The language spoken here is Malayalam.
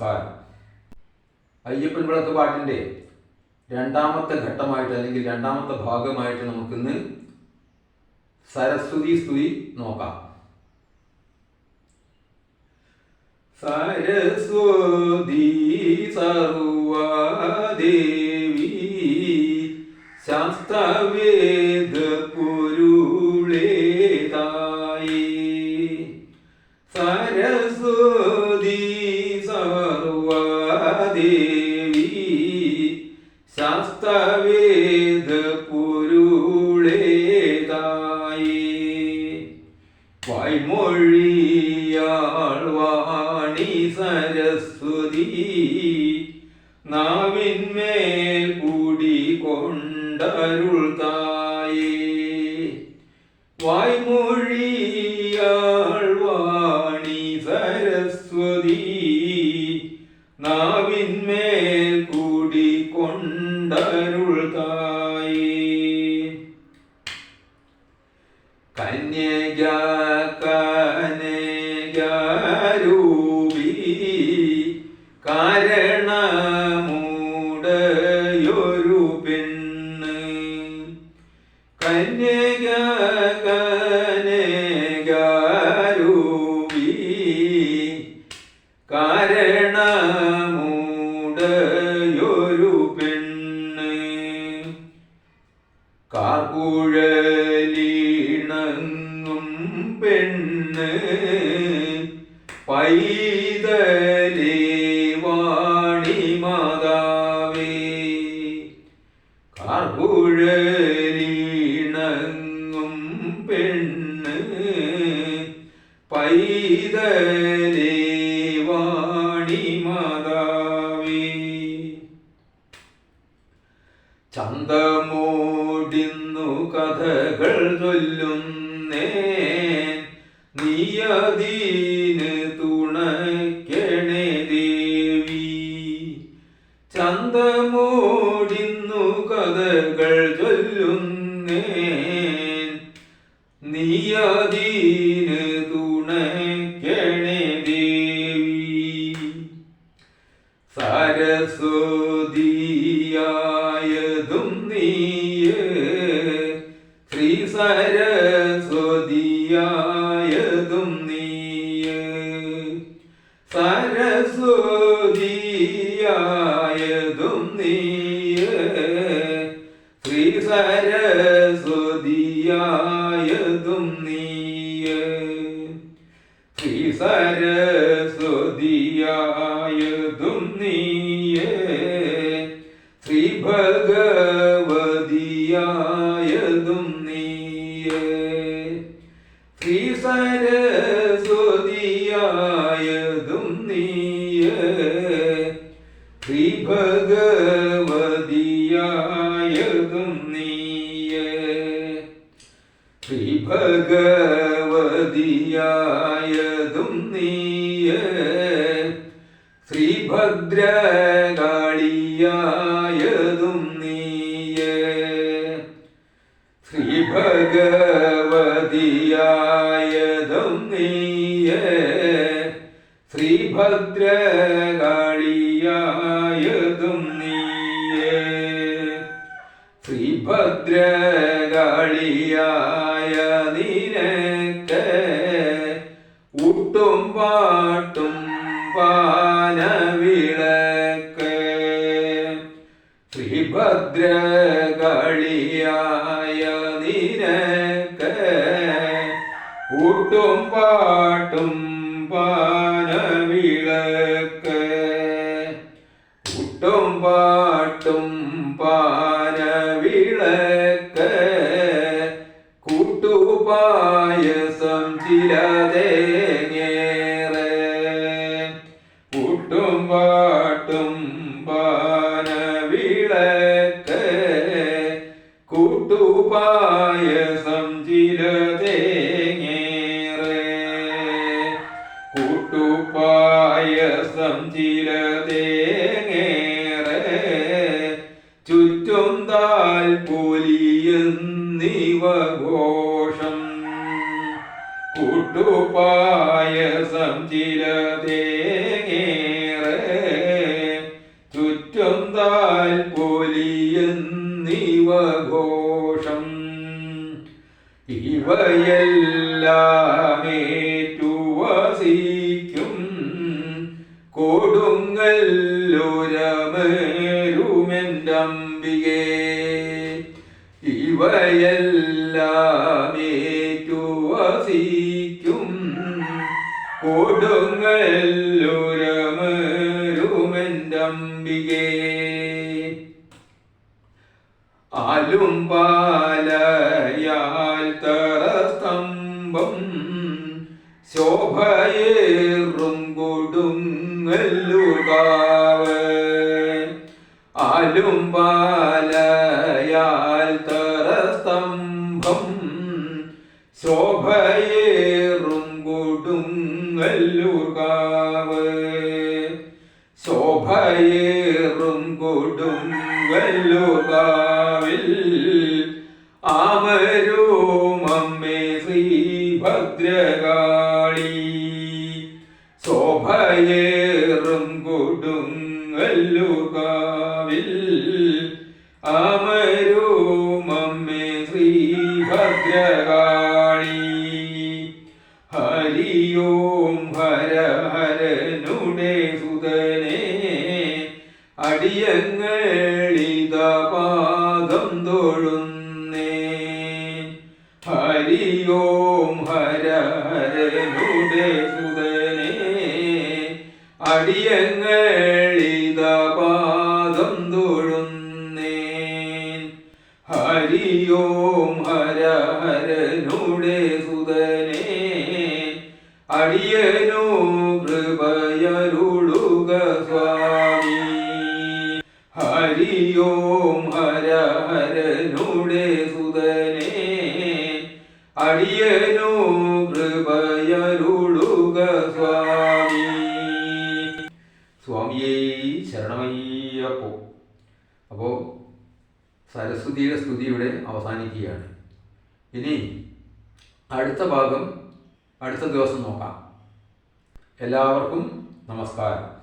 നമസ്കാരം. അയ്യപ്പൻ വിളക്ക് രണ്ടാമത്തെ ഘട്ടമായിട്ട് അല്ലെങ്കിൽ രണ്ടാമത്തെ ഭാഗമായിട്ട് നമുക്കിന്ന് സരസ്വതി സ്തുതി നോക്കാം. സരസ്വതി സർവദേവി ശാസ്ത്രവേദ ശാസ്ത്രവേദ പുരുളേതായി വായ്മൊഴിയാൾ വാണി സരസ്വതി നാവിന്മേൽ കൂടി കൊണ്ടരുൾ തായേ. വായ്മൊഴിയാൾ ചന്തമോടിന്നു കഥകൾ ചൊല്ലുന്നേ. നീയതീന് തുണയ്ക്കണേ ദേവി. ചന്തമോടിന്നു സരസ്വതിയായതും നീയേ. ശ്രീ സരസ്വതിയായതും നീയേ. സരസ്വതിയായതും സരസ്വതിയായതും നീയേ. ശ്രീ ഭഗവതിയായതും ശ്രീ ഭദ്രകാളിയായതും നീയേ. ശ്രീഭഗവതിയായതും നീയേ. ശ്രീഭദ്രകാളിയായതും നീയേ. ശ്രീഭദ്രകാളിയായ നിനക്ക് ഊട്ടും പാട്ടും പാനവിളക്ക് ശ്രീ ഭദ്രകാളിയായ നിനക്ക് ഊട്ടും പാട്ടും പാനവിളക്ക്. കൂട്ടും പാട്ടും പാനവിളക്ക് കൂട്ടുപായസം ചിലതേങ്ങേറെ. കൂട്ടുപായസം ചിലതേങ്ങേറെ ഇവയെല്ലാമേറ്റു വസിക്കും കൊടുങ്ങല്ലുരമേരുമെന്റംബികേ ഇവയെല്ലാമേറ്റു കൊടുങ്ങല്ലുകാവ് ആലും പാലയാൽ തറസ്തംഭം ശോഭയേറും കൊടുങ്ങല്ലുകാവ് ശോഭയേറും കൊടുങ്ങല്ലുകാവിൽ ആമരും അമ്മേ ശ്രീഭദ്രകാളി. ശോഭയേറും അടിയങ്ങളിത പാദം തൊഴുന്നേ. ഹരിയോം ഹര ഹരനുടെ സുതനെ. അടിയങ്ങളിത പാദം തൊഴുന്നേ. ഹരിയോം ഹര ഹരനുടെ സുതനെ. അടിയനു കൃപയരുളുക സ്വാമി ഹരിയോം ഹര ഹരനുടെ സുതനെ. അടിയനു കൃപയരുളുക സ്വാമി. സ്വാമിയേ ശരണമയ്യപ്പോ. അപ്പോൾ സരസ്വതിയുടെ സ്തുതി ഇവിടെ അവസാനിക്കുകയാണ്. ഇനി അടുത്ത ഭാഗം അടുത്ത ദിവസം നോക്കാം. എല്ലാവർക്കും നമസ്കാരം.